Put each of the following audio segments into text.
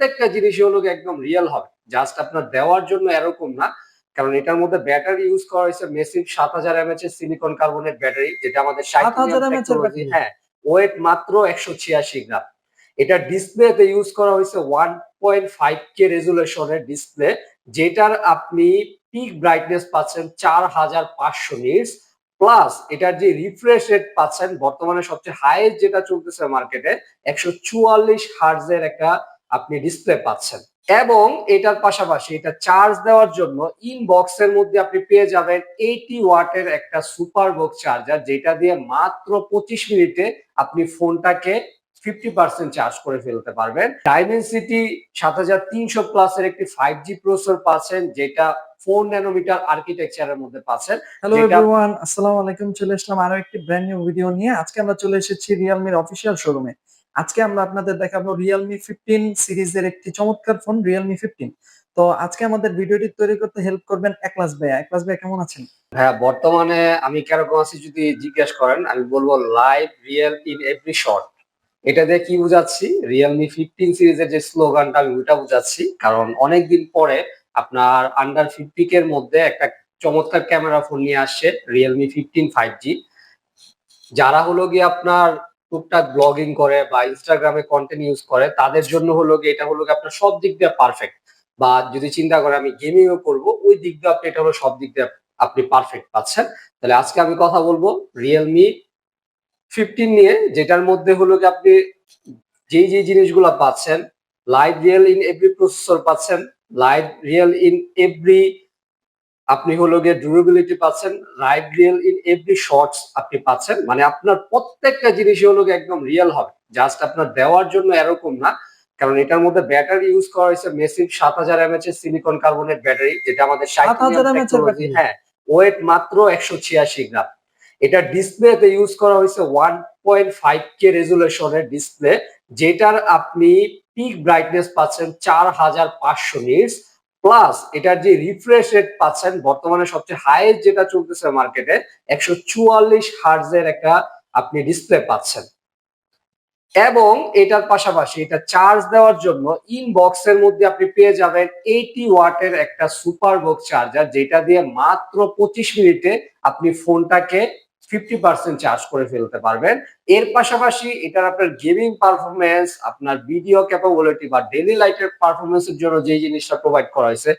প্রত্যেকটা জিনিসই হলো একদম রিয়েল হবে। জাস্ট আপনার দেওয়ার জন্য এরকম না। কারণ এটার মধ্যে ব্যাটারি ইউজ করা হয়েছে মেসিভ সাত হাজার এমএচ এর সিলিকন কার্বনেট ব্যাটারি যেটা আমাদের 7000 mAh এর টেকনোলজি হ্যাঁ ওয়েট মাত্র একশো ছিয়াশি গ্রাম। এটা ডিসপ্লেতে ইউজ করা হয়েছে ওয়ান পয়েন্ট ফাইভ কে রেজুলেশনের ডিসপ্লে যেটার আপনি পিক ব্রাইটনেস পাচ্ছেন চার হাজার পাঁচশো নিটস প্লাস এটার যে রিফ্রেশ রেট পাচ্ছেন বর্তমানে সবচেয়ে হাইয়েস্ট যেটা চলতেছে মার্কেটে একশো চুয়াল্লিশ হার্জের একটা আপনি ডিসপ্লে পাচ্ছেন। এবং এটার পাশাপাশি এটা চার্জ দেওয়ার জন্য ইনবক্সের মধ্যে আপনি পেয়ে যাবেন এইটি ওয়াটের একটা সুপার বক্স চার্জার যেটা দিয়ে মাত্র পঁচিশ মিনিটে আপনি ফোনটাকে ফিফটি পার্সেন্ট চার্জ করে ফেলতে পারবেন। ডাইমেনসিটি সাত হাজার তিনশো প্লাসের একটি ফাইভ জি প্রসেসর পাচ্ছেন যেটা ফোর ন্যানোমিটার আর্কিটেকচারের মধ্যে পাচ্ছেন। হ্যালো এভরিওয়ান আসসালামু আলাইকুম চলে আসলাম আরও একটি ব্র্যান্ড নিউ ভিডিও নিয়ে। আজকে আমরা চলে এসেছি রিয়েলমির অফিসিয়াল শোরুমে আজকে আমরা আপনাদের দেখাবো রিয়েলমি ফিফটিন সিরিজের একটি চমৎকার ফোন রিয়েলমি ফিফটিন তো আজকে আমাদের ভিডিওটি তৈরি করতে হেল্প করবেন একলাস ভাইয়া। একলাস ভাইয়া, কেমন আছেন? হ্যাঁ বর্তমানে আমি কেরকম আছি যদি জিজ্ঞেস করেন, আমি বলব live real in every shot এটা দিয়ে কি বুঝাচ্ছি? রিয়েলমি ফিফটিন সিরিজের যে স্লোগানটা, আমি ওইটা বুঝাচ্ছি। কারণ অনেকদিন পরে আপনার আন্ডার ফিফটি এর মধ্যে একটা চমৎকার ক্যামেরা ফোন নিয়ে আসছে রিয়েলমি ফিফটিন ফাইভ জি যারা হলো গিয়ে আপনার টুকটাক ব্লগিং করে বা ইনস্টাগ্রামে কন্টেন্ট ইউজ করে, তাদের জন্য হলো গিয়ে এটা হলো আপনার সব দিক দিয়ে পারফেক্ট বা যদি চিন্তা করে আমি গেমিংও করব, ওই দিক দিয়ে আপনি এটা হলো সব দিক দিয়ে আপনি পারফেক্ট পাচ্ছেন। তাহলে আজকে আমি কথা বলব রিয়েলমি ফিফটিন নিয়ে, যেটার মধ্যে হলো কি আপনি যেই যেই জিনিসগুলো পাচ্ছেন live real in every processor পাচ্ছেন লাইভ রিয়েল ইন এভরি আপনি হলো গিয়ে ডিউরেবিলিটি পাচ্ছেন right real in every shorts আপনি পাচ্ছেন মানে আপনার প্রত্যেকটা জিনিসই হলো গিয়ে একদম রিয়েল হবে। জাস্ট আপনার দেওয়ার জন্য এরকম না কারণ এটার মধ্যে ব্যাটারি ইউজ করা হয়েছে মেসিভ সাত হাজার এমএচ এর সিলিকন কার্বনেট ব্যাটারি যেটা আমাদের 7000 mAh এর টেকনোলজি হ্যাঁ ওয়েট মাত্র একশো ছিয়াশি গ্রাম। এটা ডিসপ্লেতে ইউজ করা হয়েছে ওয়ান পয়েন্ট ফাইভ কে রেজুলেশনের ডিসপ্লে যেটার আপনি পিক ব্রাইটনেস পাচ্ছেন চার হাজার পাঁচশো নিটস প্লাস এটার যে রিফ্রেশ রেট পাচ্ছেন, বর্তমানে সবচেয়ে হাইয়েস্ট যেটা চলতেছে মার্কেটে একশো চুয়াল্লিশ হার্জের একটা আপনি ডিসপ্লে পাচ্ছেন। এবং এটার পাশাপাশি এটা চার্জ দেওয়ার জন্য ইনবক্সের মধ্যে আপনি পেয়ে যাবেন এইটি ওয়াটের একটা সুপার বক্স চার্জার যেটা দিয়ে মাত্র পঁচিশ মিনিটে আপনি ফোনটাকে ফিফটি পার্সেন্ট চার্জ করে ফেলতে পারবেন। এর পাশাপাশি এটার আপনার গেমিং পারফরমেন্স আপনার ভিডিও ক্যাপাবিলিটি বা ডেলি লাইটের পারফরমেন্সের জন্য যে জিনিসটা প্রোভাইড করা হয়েছে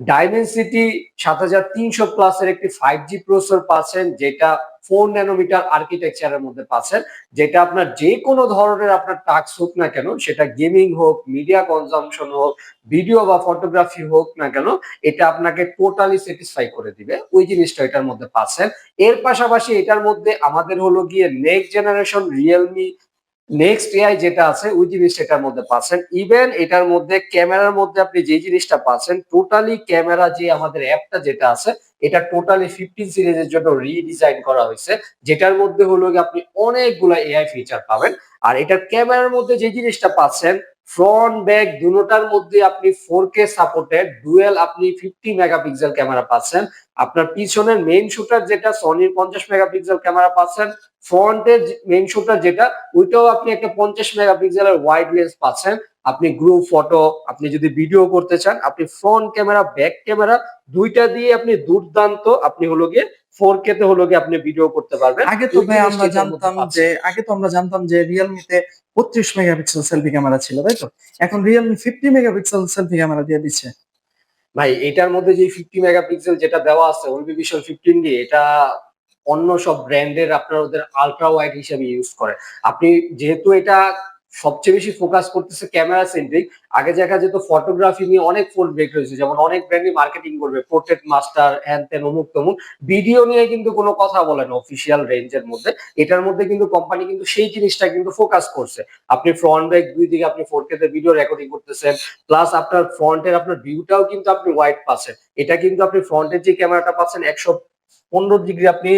ডাইমেনসিটি সাত হাজার তিনশো প্লাসের একটি ফাইভ জি প্রসেসর পাচ্ছেন, যেটা ফোর ন্যানোমিটার আর্কিটেকচারের মধ্যে পাচ্ছেন, যেটা আপনার যে কোনো ধরনের আপনার টাস্ক হোক না কেন, সেটা গেমিং হোক মিডিয়া কনজামশন হোক ভিডিও বা ফটোগ্রাফি হোক না কেন, এটা আপনাকে টোটালি স্যাটিসফাই করে দিবে। ওই জিনিসটা এটার মধ্যে পাচ্ছেন। এর পাশাপাশি এটার মধ্যে আমাদের হলো গিয়ে next generation Realme next AI যেটা আছে, ওই জিনিসটা এটার মধ্যে পাচ্ছেন। ইভেন এটার মধ্যে ক্যামেরার মধ্যে আপনি যে জিনিসটা পাচ্ছেন টোটালি ক্যামেরা যে আমাদের অ্যাপটা যেটা আছে এটা টোটালি ফিফটিন সিরিজের জন্য রিডিজাইন করা হয়েছে, যেটার মধ্যে হলো আপনি অনেকগুলো এআই ফিচার পাবেন। আর এটার ক্যামেরার মধ্যে যে জিনিসটা পাচ্ছেন ফ্রন্ট ব্যাক দুটোটার মধ্যে আপনি ফোর কে সাপোর্টেড ডুয়েল আপনি ফিফটি মেগাপিক্সেল ক্যামেরা পাচ্ছেন। আপনার পিছনের মেইন শুটার যেটা সনির পঞ্চাশ মেগাপিক্সেল ক্যামেরা পাচ্ছেন। ফ্রন্টের মেইন শুটার যেটা, ওইটাও আপনি একটা পঞ্চাশ মেগাপিক্সেলের ওয়াইড লেন্স পাচ্ছেন। আপনি গ্রুপ ফটো আপনি যদি ভিডিও করতে চান, আপনি ফ্রন্ট ক্যামেরা ব্যাক ক্যামেরা দুইটা দিয়ে আপনি দুর্দান্ত, আপনি হলো গিয়ে ফোর কে তে হলো গিয়ে আপনি ভিডিও করতে পারবেন। আগে তো ভাই আমরা জানতাম যে আগে তো আমরা জানতাম যে রিয়েলমিতে বত্রিশ মেগাপিক্সেল সেলফি ক্যামেরা ছিল তাই তো? এখন Realme fifty megapixel selfie camera দিয়ে দিচ্ছে। ভাই এটার মধ্যে যে ফিফটি মেগাপিক্সেল যেটা দেওয়া আছে ওলবি ভিশন ফিফটিন ডি এটা অন্য সব ব্র্যান্ডের আপনার ওদের আলট্রা ওয়াইড হিসেবে ইউজ করে। আপনি যেহেতু এটা সবচেয়ে বেশি ফোকাস করতেছে ক্যামেরা সেন্ট্রিক আগে দেখা যেত ফটোগ্রাফি নিয়ে অনেক ফোন ব্রেক রয়েছে, যেমন অনেক ব্র্যান্ডই মার্কেটিং করবে পোর্ট্রেট মাস্টার হ্যান তেন অমুক তমুক। ভিডিও নিয়ে কিন্তু কোনো কথা বলে না অফিসিয়াল রেঞ্জের মধ্যে। এটার মধ্যে কিন্তু কোম্পানি কিন্তু সেই জিনিসটা কিন্তু ফোকাস করছে। আপনি ফ্রন্ট ব্যাক দুই দিকে আপনি ফোর কে তে ভিডিও রেকর্ডিং করতেছেন প্লাস আপনার ফ্রন্টের আপনার ভিউটাও কিন্তু আপনি ওয়াইড পাচ্ছেন। এটা কিন্তু আপনি ফ্রন্টের যে ক্যামেরাটা পাচ্ছেন, একশো পনেরো ডিগ্রি আপনি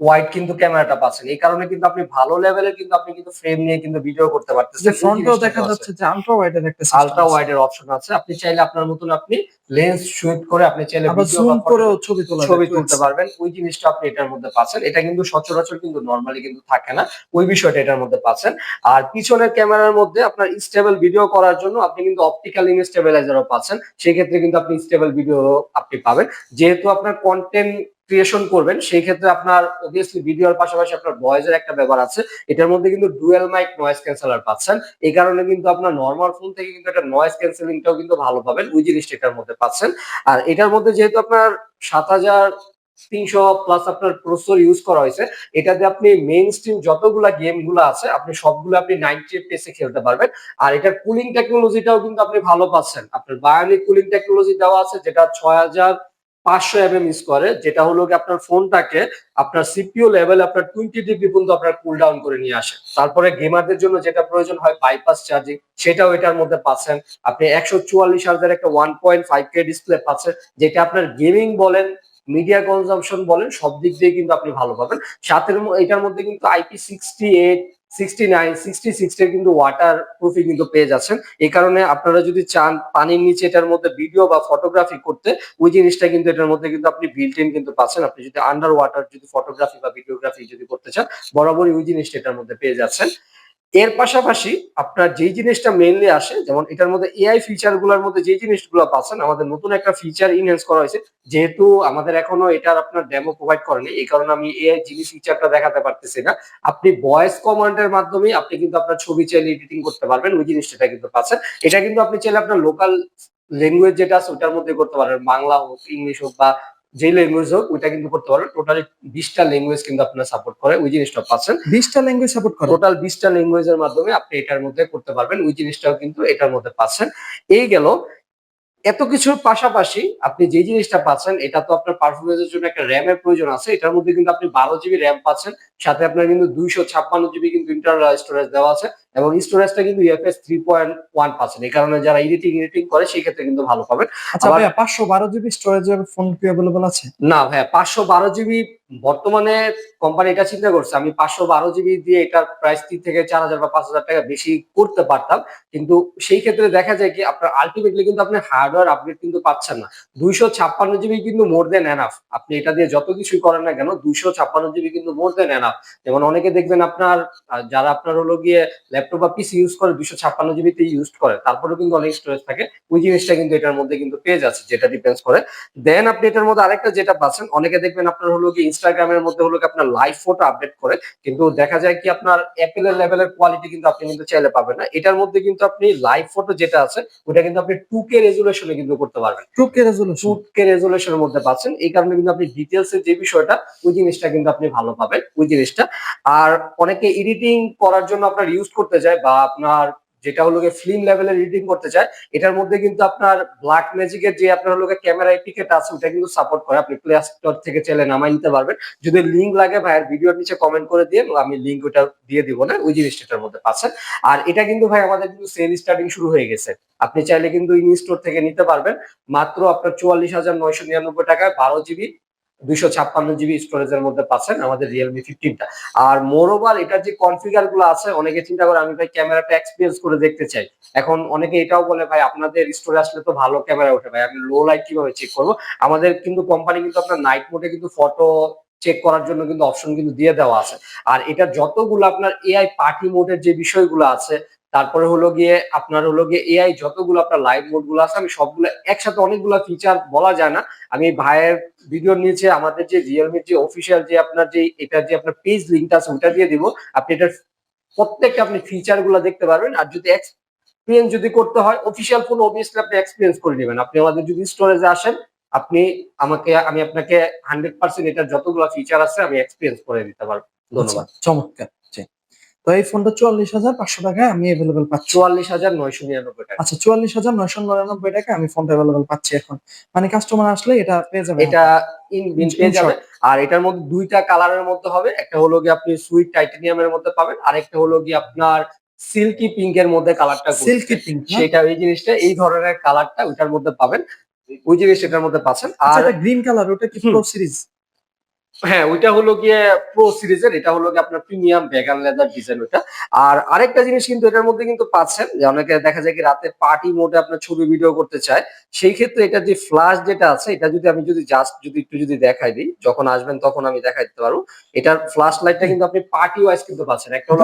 ওয়াইড কিন্তু ক্যামেরাটা পাচ্ছেন। এই কারণে কিন্তু আপনি ভালো লেভেলের কিন্তু আপনি কিন্তু ফ্রেম নিয়ে কিন্তু ভিডিও করতে যে পারতেছেন ফ্রন্টেও দেখা যাচ্ছে যে আলট্রা ওয়াইডের একটা আলট্রা ওয়াইড এর অপশন আছে। আপনি চাইলে আপনার মতন আপনি লেন্স শুট করে আপনি চাইলে ভিডিও করেও ছবি তোলা ছবি তুলতে পারবেন। ওই জিনিসটা আপনি এটার মধ্যে পাচ্ছেন। এটা কিন্তু সচরাচর কিন্তু নরমালি কিন্তু থাকে না। ওই বিষয়টা এটার মধ্যে পাচ্ছেন। আর পিছনের ক্যামেরার মধ্যে আপনার স্টেবল ভিডিও করার জন্য আপনি কিন্তু অপটিক্যাল ইমেজ স্টেবিলাইজারও পাচ্ছেন। সেই ক্ষেত্রে কিন্তু আপনি স্টেবল ভিডিও আপনি পাবেন। যেহেতু আপনার কন্টেন্ট ক্রিয়েশন করবেন, সেই ক্ষেত্রে আপনার অবভিয়াসলি ভিডিওর পাশাপাশি আপনার ভয়েসের একটা ব্যাপার আছে। এটার মধ্যে কিন্তু ডুয়েল মাইক নয়েজ ক্যান্সেলার পাচ্ছেন। এই কারণে কিন্তু আপনার নর্মাল ফোন থেকে কিন্তু একটা নয়েজ ক্যান্সেলিংটাও কিন্তু ভালো পাবেন, ওই জিনিসটা এটার মধ্যে পাচ্ছেন। আর এটার মধ্যে যেহেতু আপনার সাত হাজার তিনশো প্লাস আপনার প্রসেসর ইউজ করা হয়েছে, এটাতে আপনি মেইন স্ট্রিম যতগুলা গেমগুলো আছে, আপনি সবগুলো আপনি নাইনটি এ খেলতে পারবেন। আর এটার কুলিং টেকনোলজিটাও কিন্তু আপনি ভালো পাচ্ছেন। আপনার বায়োনিক কুলিং টেকনোলজি দেওয়া আছে, যেটা ছয় হাজার পাঁচশো এমএম ইউজ করে, যেটা হলো কি আপনার ফোনটাকে আপনার সিপিও লেভেল আপনার টোয়েন্টি ডিগ্রি পর্যন্ত আপনার কুল ডাউন করে নিয়ে আসে। তারপরে গেমারদের জন্য যেটা প্রয়োজন হয় বাইপাস চার্জিং সেটাও এটার মধ্যে পাচ্ছেন। আপনি একশো চুয়াল্লিশ হাজার একটা one point five K display পাচ্ছেন, যেটা আপনার গেমিং বলেন মিডিয়া কনজাম্পশন বলেন, সব দিক দিয়ে কিন্তু আপনি ভালো পাবেন। সাথে এটার মধ্যে কিন্তু IP sixty eight sixty nine sixty six এর কিন্তু ওয়াটার প্রুফি কিন্তু পেয়ে যাচ্ছেন। এই কারণে আপনারা যদি চান পানির নিচে এটার মধ্যে ভিডিও বা ফটোগ্রাফি করতে, ওই জিনিসটা কিন্তু এটার মধ্যে কিন্তু আপনি বিল্ট ইন কিন্তু পাচ্ছেন। আপনি যদি আন্ডার ওয়াটার যদি ফটোগ্রাফি বা ভিডিওগ্রাফি যদি করতে চান, বরাবরই ওই জিনিসটা এটার মধ্যে পেয়ে যাচ্ছেন। এর পাশাপাশি আপনার যেই জিনিসটা মেইনলি আসে, যেমন এটার মধ্যে এআই ফিচারগুলোর মধ্যে যে জিনিসগুলো পাচ্ছেন আমাদের নতুন একটা ফিচার ইনহেন্স করা হয়েছে। যেহেতু আমাদের এখনও এটার আপনার ডেমো প্রোভাইড করেনি, এই কারণে আমি এআই জিনিস ফিচারটা দেখাতে পারতেছি না, আপনি ভয়েস কমান্ডের মাধ্যমে আপনি কিন্তু আপনার ছবি চাইলে এডিটিং করতে পারবেন, ওই জিনিসটা কিন্তু পাচ্ছেন। এটা কিন্তু আপনি চাইলে আপনার লোকাল ল্যাঙ্গুয়েজ যেটা আছে, ওটার মধ্যে করতে পারবেন। বাংলা হোক, ইংলিশ হোক বা যে ল্যাঙ্গুয়েজ হোক ওইটা কিন্তু করতে পারবেন। টোটালি বিশটা ল্যাঙ্গুয়েজ কিন্তু আপনার সাপোর্ট করে ওই জিনিসটা পাচ্ছেন। বিশটা ল্যাঙ্গুয়েজ সাপোর্ট করে? টোটাল বিশটা ল্যাঙ্গুয়েজের মাধ্যমে আপনি এটার মধ্যে করতে পারবেন ওই জিনিসটাও কিন্তু এটার মধ্যে পাচ্ছেন। এই গেল এত কিছুর পাশাপাশি আপনি যে জিনিসটা পাচ্ছেন এটা তো আপনার পারফরমেন্সের জন্য একটা র্যামের প্রয়োজন আছে। এটার মধ্যে কিন্তু আপনি বারো জিবি র্যাম পাচ্ছেন সাথে আপনার কিন্তু দুইশো ছাপ্পান্ন জিবি কিন্তু ইন্টারনাল স্টোরেজ দেওয়া আছে। এবং স্টোরেজটা কিন্তু ইএফএস থ্রি পয়েন্ট ওয়ান পাচ্ছেন এই কারণে যারা এডিটিং এডিটিং করে সেই ক্ষেত্রে কিন্তু ভালো পাবেন। আচ্ছা ভাইয়া পাঁচশো বারো জিবি স্টোরেজের ফোন কি অ্যাভেলেবল আছে? না ভাইয়া পাঁচশো বারো জিবি বর্তমানে কোম্পানি এটা চিন্তা করছে। আমি পাঁচশো বারো জিবি দিয়ে এটার প্রাইস তিন থেকে চার হাজার বা পাঁচ হাজার টাকা বেশি করতে পারতাম। কিন্তু সেই ক্ষেত্রে দেখা যায় কি আপনার আলটিমেটলি কিন্তু আপনি হার্ডওয়্যার আপডেট কিন্তু পাচ্ছেন না। দুইশো ছাপ্পান্ন জিবি কিন্তু মোর দেন এনাফ আপনি এটা দিয়ে যত কিছুই করেন না কেন দুইশো ছাপ্পান্ন জিবি কিন্তু মোর দেন এনাফ যেমন অনেকে দেখবেন আপনার যারা আপনার হলো গিয়ে ল্যাপটপ বা পিসি ইউজ করে দুইশো ছাপ্পান্ন জিবিতে ইউজ করে তারপরেও কিন্তু অনেক স্টোরেজ থাকে। ওই জিনিসটা কিন্তু এটার মধ্যে কিন্তু পেয়ে যাচ্ছে যেটা ডিপেন্ডস করে। দেন আপনি এটার মধ্যে আরেকটা যেটা পাচ্ছেন অনেকে দেখবেন আপনার হলো কি ইনস্টাগ্রামের মধ্যে হলো কি আপনার লাইভ ফটো আপডেট করে কিন্তু দেখা যায় কি আপনার অ্যাপেলের লেভেলের কোয়ালিটি কিন্তু আপনি কিন্তু চাইলে পাবেন না। এটার মধ্যে কিন্তু আপনি লাইভ ফটো যেটা আছে ওটা কিন্তু আপনি টু কে রেজুলেশনে কিন্তু করতে পারবেন। Two K resolution two K রেজুলেশনের মধ্যে পাচ্ছেন এই কারণে কিন্তু আপনি ডিটেলস এর যে বিষয়টা ওই জিনিসটা কিন্তু আপনি ভালো পাবেন ওই জিনিসটা। আর অনেকে এডিটিং করার জন্য আপনার ইউজ করতে চায় বা আপনার যেটা হলো ফিল্ম লেভেলের এডিটিং করতে চায়, এটার মধ্যে কিন্তু আপনার ব্ল্যাক ম্যাজিকের যে আপনার হলো ক্যামেরা এপিকেট আছে, ওটা কিন্তু সাপোর্ট করে। আপনি প্লে স্টোর থেকে চাইলে নামাই নিতে পারবেন। যদি লিঙ্ক লাগে ভাইয়ের ভিডিওর নিচে কমেন্ট করে দিয়ে আমি লিঙ্ক ওটা দিয়ে দিব না, ওই জিনিসটার মধ্যে পাচ্ছেন। আর এটা কিন্তু ভাই, আমাদের কিন্তু সেল স্টার্টিং শুরু হয়ে গেছে। আপনি চাইলে কিন্তু ইন স্টোর থেকে নিতে পারবেন। মাত্র আপনার চুয়াল্লিশ হাজার নয়শো নিরানব্বই টাকায় বারো জিবি দুইশো ছাপ্পান্ন জিবি স্টোরেজের মধ্যে পাচ্ছেন আমাদের রিয়েলমি ফিফটিনটা আর মোরওভার এটার যে কনফিগারগুলো আছে, অনেকে চিন্তা করে আমি ভাই ক্যামেরাটা এক্সপিরিয়েন্স করে দেখতে চাই। এখন অনেকে এটাও বলে, ভাই, আপনাদের স্টোরে আসলে তো ভালো ক্যামেরা ওঠে, ভাই, আমি লো লাইট কীভাবে চেক করব? আমাদের কিন্তু কোম্পানি কিন্তু আপনার নাইট মোডে কিন্তু ফটো চেক করার জন্য কিন্তু অপশন কিন্তু দিয়ে দেওয়া আছে। আর এটা যতগুলো আপনার এআই পার্টি মোডের যে বিষয়গুলো আছে তারপরে হলো গিয়ে আপনার হলো গিয়ে এআই যতগুলো আপনার লাইভ মোডগুলো আছে, আমি সবগুলো একসাথে অনেকগুলো ফিচার বলা যায় না। আমি ভাইয়ের ভিডিওর নিচে আমাদের যে রিয়েলমির যে অফিসিয়াল যে আপনার যে, এটা যে আপনার পেজ লিঙ্কটা আছে ওটা দিয়ে দিব। আপনি এটার প্রত্যেকটা আপনি ফিচারগুলো দেখতে পারবেন। আর যদি এক্সপিরিয়েন্স যদি করতে হয় অফিসিয়াল ফোন অবভিয়াসলি আপনি এক্সপিরিয়েন্স করে নেবেন। আপনি আমাদের যদি স্টোরেজে আসেন, আপনি আমাকে, আমি আপনাকে হান্ড্রেড পার্সেন্ট এটার যতগুলো ফিচার আছে, আমি এক্সপিরিয়েন্স করে দিতে পারব। ধন্যবাদ। চমৎকার। তো এই ফোনটা চুয়াল্লিশ হাজার পাঁচশো টাকায় আমি অ্যাভেলেবেল পাচ্ছি। চুয়াল্লিশ হাজার নয়শো নিরানব্বই টাকা। আচ্ছা চুয়াল্লিশ হাজার নয়শো নিরানব্বই টাকা আমি ফোনটা অ্যাভেলেবেল পাচ্ছি এখন। মানে কাস্টমার আসলে এটা পেয়ে যাবে এটা ইন পেয়ে যাবে আর এটার মধ্যে দুইটা কালারের মধ্যে হবে। একটা হলো গিয়ে আপনি সুইট টাইটেনিয়ামের মধ্যে পাবেন। আর একটা হলো গিয়ে আপনার সিল্কি পিঙ্কের মধ্যে কালারটা সিল্কি পিঙ্ক সেটা এই জিনিসটা এই ধরনের কালারটা ওইটার মধ্যে পাবেন। ওই জিনিস এটার মধ্যে পাচ্ছেন। আর গ্রিন কালার ওটা কি হুম। সিরিজ হ্যাঁ ওইটা হলো গিয়ে প্রো সিরিজের এটা হলো গিয়ে আপনার প্রিমিয়াম ভেগান লেদার ডিজাইন ওটা আর আরেকটা জিনিস কিন্তু এটার মধ্যে কিন্তু পাচ্ছেন যে অনেকে দেখা যায় কি রাতে পার্টি মোডে আপনার ছবি ভিডিও করতে চায় সেই ক্ষেত্রে এটা যে ফ্ল্যাশ যেটা আছে এটা যদি আমি যদি জাস্ট যদি একটু যদি দেখাই দিই যখন আসবেন তখন আমি দেখাই দিতে পারব। এটার ফ্ল্যাশ লাইটটা কিন্তু আপনি পার্টি ওয়াইজ কিন্তু পাচ্ছেন। একটা হলো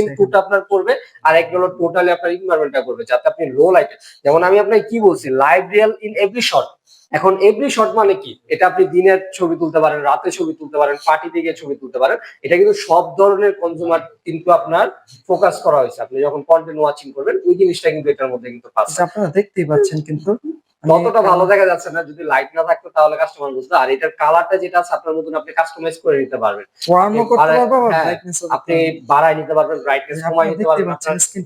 ইনপুট আপনার করবে আর একটা হলো টোটালি আপনার ইনভারমেন্টটা করবে যাতে আপনি লো লাইটে যেমন আমি আপনাকে কি বলছি live real in every shot এখন এভরি শট মানে কি? এটা আপনি দিনের ছবি তুলতে পারেন, রাতে ছবি তুলতে পারেন পার্টিতে গিয়ে ছবি তুলতে পারেন, এটা কিন্তু সব ধরনের কনজিউমার কিন্তু আপনার ফোকাস করা হয়েছে। আপনি যখন কন্টেন্ট ওয়াচিং করবেন, ওই জিনিসটা কিন্তু এটার মধ্যে কিন্তু আপনারা দেখতেই পাচ্ছেন কিন্তু। ততটা ভালো দেখা যাচ্ছে না যদি লাইট না থাকতো তাহলে কাস্টমার বুঝতো। আর এটার কালারটা যেটা আছে আপনার মতন আপনি কাস্টমাইজ করে নিতে পারবেন। হ্যাঁ, আপনি বাড়ায় নিতে পারবেন ব্রাইটনেস কমায় নিতে পারবেন।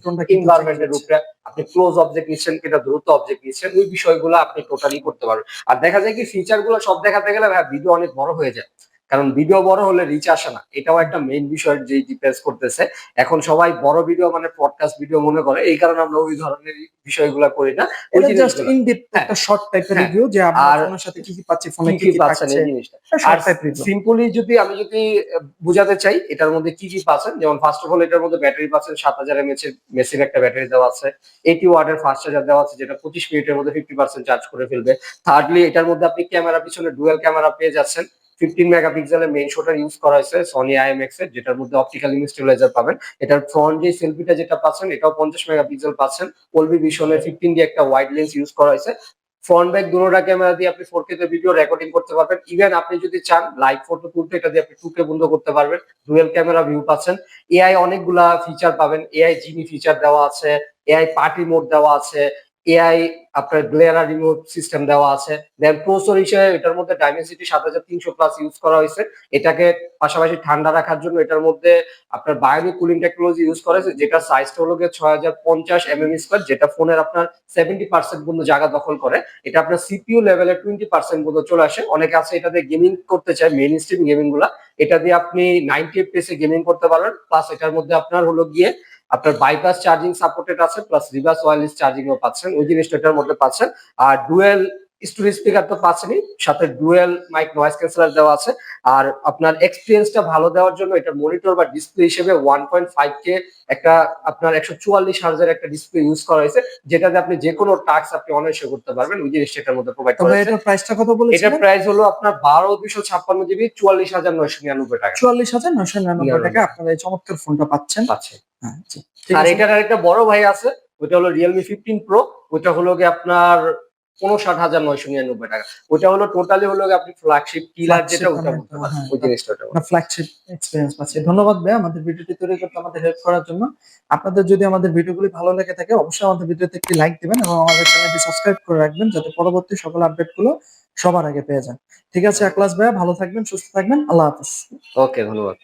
টোনটা এনভায়রনমেন্টের উপরে আপনি ক্লোজ অবজেক্ট নিচ্ছেন কিনা দ্রুত অবজেক্ট নিচ্ছেন ওই বিষয়গুলো আপনি টোটালি করতে পারবেন। আর দেখা যায় কি ফিচারগুলো সব দেখাতে গেলে ভিডিও অনেক বড় হয়ে যায়। কারণ ভিডিও বড় হলে রিচ আসে না। এটাও একটা মেইন বিষয় যে ডিপেন্স করতেছে। এখন সবাই বড় ভিডিও মানে পডকাস্ট ভিডিও মনে করে এই কারণে আমরা ওই ধরনের বিষয়গুলো করি না। ওই জাস্ট ইন। একটা শর্ট টাইপের। রিভিউ যে আপনার সাথে কি কি পাচ্ছি ফোনে কি কি পাচ্ছেন এই জিনিসটা। আর সিম্পলি যদি আমি যদি বোঝাতে চাই এটার মধ্যে কি কি পাচ্ছেন? যেমন ফার্স্ট অফ অল এটার মধ্যে ব্যাটারি পাচ্ছেন সাত হাজার এমএচ এর মেসির একটা ব্যাটারি দেওয়া আছে। এইটি ওয়াটের ফাস্ট চার্জার দেওয়া আছে যেটা পঁচিশ মিনিটের মধ্যে ফিফটি পার্সেন্ট চার্জ করে ফেলবে। থার্ডলি এটার মধ্যে আপনি ক্যামেরা পিছনে ডুয়েল ক্যামেরা পেয়ে যাচ্ছেন। ফিফটিন মেগাপিক্সেলের মেইন শোটার ইউজ করা হয়েছে সনি আইএমএক্স এর, যেটার মধ্যে অপটিক্যাল ইমেজ স্টেবিলাইজার পাবেন। এটার ফ্রন্ট যে সেলফিটা যেটা পাচ্ছেন, এটাও পঞ্চাশ মেগাপিক্সেল পাচ্ছেন। পলবি ভিশনের ফিফটিন দিয়ে একটা ওয়াইড লেন্স ইউজ করা হয়েছে। ফ্রন্ট ব্যাক দুটোটা ক্যামেরা দিয়ে আপনি ফোর তে ভিডিও রেকর্ডিং করতে পারবেন। ইভেন আপনি যদি চান লাইভ ফটো তুলতে, এটা দিয়ে আপনি টু কে বন্ধ করতে পারবেন। ডুয়েল ক্যামেরা ভিউ পাচ্ছেন। এআই অনেকগুলা ফিচার পাবেন। এআই জিনি ফিচার দেওয়া আছে। এআই পার্টি মোড দেওয়া আছে। এআই আপনার গ্লেয়ারা রিমোট সিস্টেম দেওয়া আছে। দেন প্রসেসর হিসেবে এটার মধ্যে ডাইমেনসিটি সাত হাজার তিনশো প্লাস ইউজ করা হয়েছে। এটাকে পাশাপাশি ঠান্ডা রাখার জন্য এটার মধ্যে আপনার বায়োনিক কুলিং টেকনোলজি ইউজ করা হয়েছে যেটা সাইজটা হলো গিয়ে ছয় হাজার পঞ্চাশ এমএম স্কোয়ার যেটা ফোনের আপনার সেভেন্টি পার্সেন্ট পর্যন্ত জায়গা দখল করে। এটা আপনার সিপিইউ লেভেলে টোয়েন্টি পার্সেন্ট পর্যন্ত চলে আসে। অনেকে আছে এটা দিয়ে গেমিং করতে চায় মেইন স্ট্রিম গেমিংগুলা। এটা দিয়ে আপনি নাইনটি এফপিএস এ গেমিং করতে পারবেন। প্লাস এটার মধ্যে আপনার হলো গিয়ে আপনার বাইপাস চার্জিং সাপোর্টেড আছে প্লাস রিভার্স ওয়ারলেস চার্জিং ও পাচ্ছেন। ওই জিনিসটা এটার মধ্যে পাচ্ছেন। আর ডুয়েল স্টোরেজ স্পিকার তো পাচ্ছেনই, সাথে ডুয়েল মাইক নয়েজ ক্যান্সেলার দেওয়া আছে। আর আপনার এক্সপিরিয়েন্সটা ভালো দেওয়ার জন্য এটা মনিটর বা ডিসপ্লে হিসেবে ওয়ান পয়েন্ট ফাইভ কে একটা আপনার একশো চুয়াল্লিশ হার্জের একটা ডিসপ্লে ইউজ করা হয়েছে যেটাতে আপনি যে কোনো টাস্ক আপনি অনায়াসে করতে পারবেন ওই জিনিসটা এটার মধ্যে প্রোভাইড করা এটার প্রাইসটা কত এটার বলেছিলেন প্রাইস হলো আপনার বারো দুশো ছাপ্পান্ন জিবি চুয়াল্লিশ হাজার নয়শো নিরানব্বই টাকা। চুয়াল্লিশ হাজার নয়শো নিরানব্বই। টাকা আপনারা এই চমৎকার ফোনটা পাচ্ছেন। পাচ্ছে হ্যাঁ আর এটার আরেকটা বড় ভাই আছে ওইটা হলো রিয়েলমি ফিফটিন প্রো ওইটা হলো গিয়ে আপনার উনষাট হাজার নয়শো নিরানব্বই টাকা। ওইটা হলো টোটালি হলো আপনি ফ্ল্যাগশিপ কিলার যেটা ওটা হ্যাঁ, ওই জিনিসটা ওটা ফ্ল্যাগশিপ এক্সপিরিয়েন্স পাচ্ছি। ধন্যবাদ ভাই আমাদের ভিডিওটি তৈরি করতে আমাদের হেল্প করার জন্য। আপনাদের যদি আমাদের ভিডিওগুলি ভালো লেগে থাকে অবশ্যই আমাদের ভিডিওতে একটি লাইক দিবেন এবং আমাদের চ্যানেলটি সাবস্ক্রাইব করে রাখবেন যাতে পরবর্তী সকল আপডেটগুলো সবার আগে পেয়ে যান। ঠিক আছে একলাস ভাইয়া ভালো থাকবেন সুস্থ থাকবেন আল্লাহ হাফিজ। ওকে ধন্যবাদ।